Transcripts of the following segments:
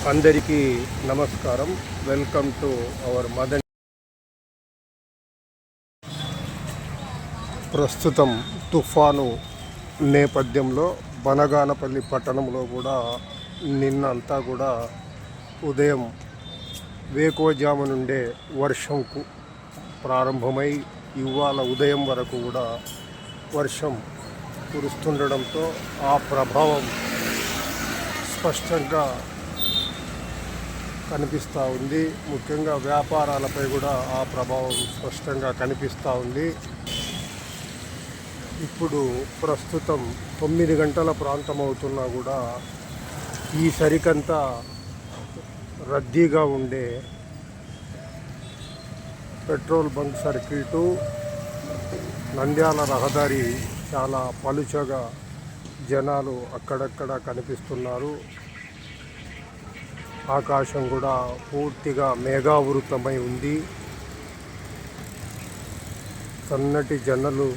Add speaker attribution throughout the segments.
Speaker 1: అందరికీ నమస్కారం. Welcome to our Madan ప్రస్తుతం తుఫాను నేపథ్యంలో బనగానపల్లి పట్టణంలో కూడా నిన్నంతా కూడా ఉదయం వేకువజాము నుండే వర్షంకు ప్రారంభమై ఇవాళ ఉదయం వరకు కూడా వర్షం కురుస్తుండడంతో ఆ ప్రభావం స్పష్టంగా కనిపిస్తూ ఉంది. ముఖ్యంగా వ్యాపారాలపై కూడా ఆ ప్రభావం స్పష్టంగా కనిపిస్తూ ఉంది. ఇప్పుడు ప్రస్తుతం తొమ్మిది గంటల ప్రాంతం అవుతున్నా కూడా ఈ సరికంతా రద్దీగా ఉండే పెట్రోల్ బంక్ సర్క్యూటు నంద్యాల రహదారి చాలా పలుచగా జనాలు అక్కడక్కడ కనిపిస్తున్నారు. ఆకాశం కూడా పూర్తిగా మేఘావృతమై ఉంది. సన్నటి జన్నలు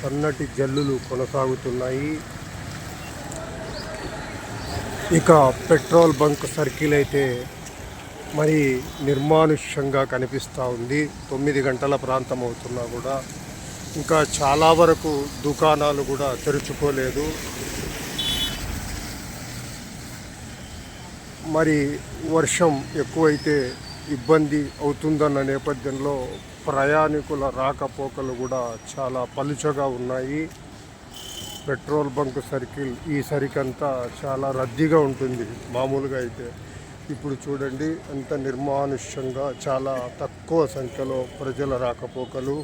Speaker 1: సన్నటి జల్లులు కొనసాగుతున్నాయి. ఇక పెట్రోల్ బంక్ సర్కిల్ అయితే మరి నిర్మానుష్యంగా కనిపిస్తూ ఉంది. తొమ్మిది గంటల ప్రాంతం అవుతున్నా కూడా. ఇంకా చాలా వరకు దుకాణాలు కూడా తెరుచుకోలేదు. మరి వర్షం ఎక్కువైతే ఇబ్బంది అవుతుందన్న నేపథ్యంలో ప్రయాణికుల రాకపోకలు కూడా చాలా పలుచగా ఉన్నాయి. పెట్రోల్ బంక్ సర్కిల్ ఈ సరికంతా చాలా రద్దీగా ఉంటుంది మామూలుగా అయితే. ఇప్పుడు చూడండి అంత నిర్మానుష్యంగా చాలా తక్కువ సంఖ్యలో ప్రజల రాకపోకలు.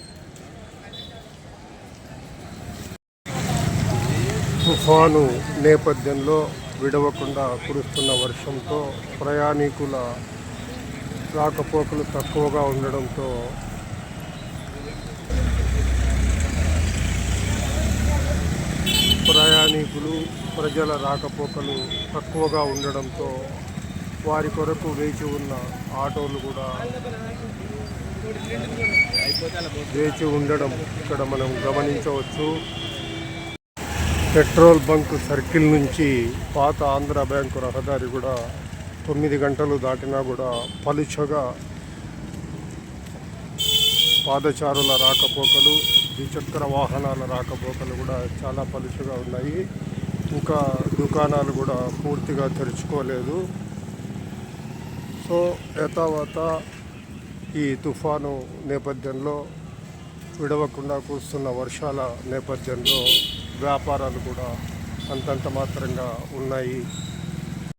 Speaker 1: తుఫాను నేపథ్యంలో విడవకుండా కురుస్తున్న వర్షంతో ప్రయాణికుల రాకపోకలు తక్కువగా ఉండడంతో ప్రయాణికులు ప్రజల రాకపోకలు తక్కువగా ఉండడంతో వారి కొరకు వేచి ఉన్న ఆటోలు కూడా వేచి ఉండడం ఇక్కడ మనం గమనించవచ్చు. పెట్రోల్ బంక్ సర్కిల్ నుంచి పాత ఆంధ్ర బ్యాంకు రహదారి కూడా తొమ్మిది గంటలు దాటినా కూడా పలుచగా పాదచారుల రాకపోకలు ద్విచక్ర వాహనాల రాకపోకలు కూడా చాలా పలుచగా ఉన్నాయి. ఇంకా దుకాణాలు కూడా పూర్తిగా తెరుచుకోలేదు. సో యథావత ఈ తుఫాను నేపథ్యంలో విడవకుండా కురుస్తున్న వర్షాల నేపథ్యంలో వ్యాపారాలు కూడా అంతంత మాత్రంగా ఉన్నాయి.